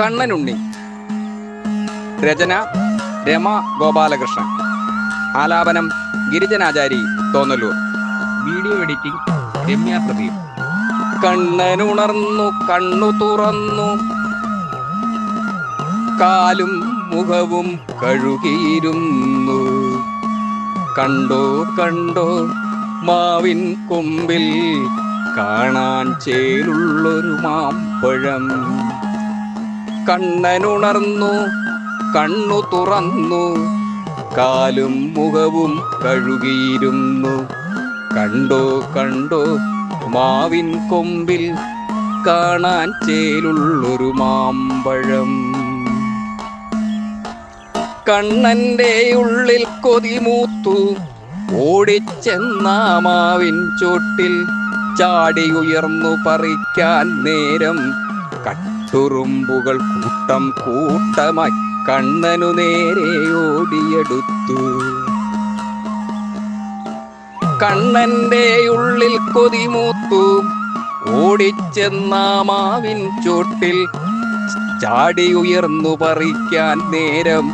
കണ്ണനുണ്ണി. രചന രമ ഗോപാലകൃഷ്ണൻ. ആലാപനം Girijanachari Thonnalloor. Video editing Ramya Pradeep. കണ്ണനുണർന്നു കണ്ണു തുറന്നു. കാലും മുഖവും കഴുകിയിരുന്നു. കണ്ടോ കണ്ടോ മാവിൻ കൊമ്പിൽ കാണാൻ ചേലുള്ളൊരു മാമ്പഴം. കണ്ണനുണർന്നു കണ്ണു തുറന്നു കാലും മുഖവും കഴുകിയിരുന്നു. കണ്ടോ കണ്ടോ മാവിൻ കൊമ്പിൽ കാണാൻ ചേലുള്ളൊരു മാമ്പഴം. കണ്ണന്റെ ഉള്ളിൽ കൊതിമൂത്തു ഓടിച്ചെന്ന മാവിൻ ചോട്ടിൽ ചാടി ഉയർന്നു പറിക്കാൻ നേരം കട്ടുറുമ്പുകൾ കൂട്ടം കൂട്ടമായി കണ്ണനു നേരെ ഓടിയെടുത്തു. കണ്ണന്റെ ഉള്ളിൽ കൊതിമൂത്തു ഓടിച്ചെന്ന മാവിൻ ചോട്ടിൽ ചാടി ഉയർന്നു പറിക്കാൻ നേരം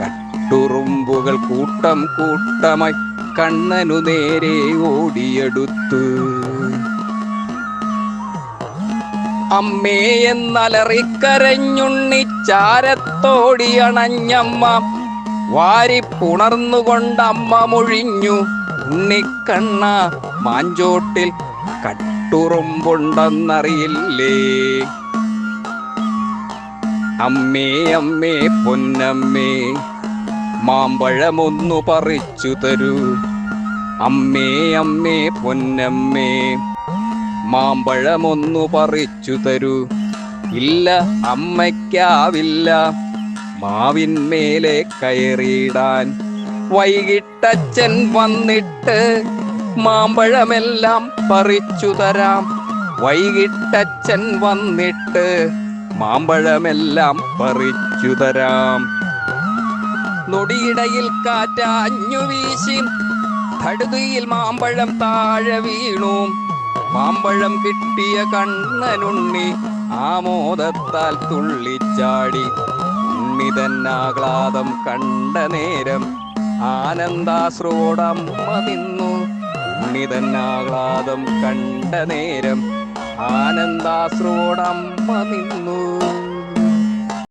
കട്ടുറുമ്പുകൾ കൂട്ടം കൂട്ടമായി കണ്ണനു നേരെ ഓടിയെടുത്തു. അമ്മേ എന്നലറിക്കരഞ്ഞുണ്ണി ചാരത്തോടിയണഞ്ഞമ്മ വാരിപ്പുണർന്നുകൊണ്ടമ്മ മൊഴിഞ്ഞു. ഉണ്ണിക്കണ്ണ മാഞ്ചോട്ടിൽ കട്ടുറുമ്പുണ്ടെന്നറിയില്ലേ? അമ്മേ അമ്മേ പൊന്നമ്മേ മാമ്പഴമൊന്നു പറിച്ചു തരൂ. അമ്മേ അമ്മേ പൊന്നമ്മേ മാമ്പഴമൊന്നു പറിച്ചു തരൂ. ഇല്ല അമ്മയ്ക്കാവില്ല. മാവിന്മേലെ കയറിയിടാൻ വൈകിട്ടച്ഛൻ വന്നിട്ട് മാമ്പഴമെല്ലാം പറിച്ചു തരാം. വൈകിട്ടച്ഛൻ വന്നിട്ട് മാമ്പഴമെല്ലാം പറിച്ചു തരാം. നൊടിയിടയിൽ കാറ്റാഞ്ഞു വീശി കടുതിയിൽ മാമ്പഴം താഴെ വീണു. മാമ്പഴം കിട്ടിയ കണ്ണനുണ്ണി ആമോദത്താൽ തുള്ളിച്ചാടി. ഉണ്ണിതൻ ആഹ്ലാദം കണ്ട നേരം ആനന്ദാശ്രോടമ്മ നിന്നു. ആഹ്ലാദം കണ്ട നേരം ആനന്ദാശ്രോടമ്മ നിന്നു.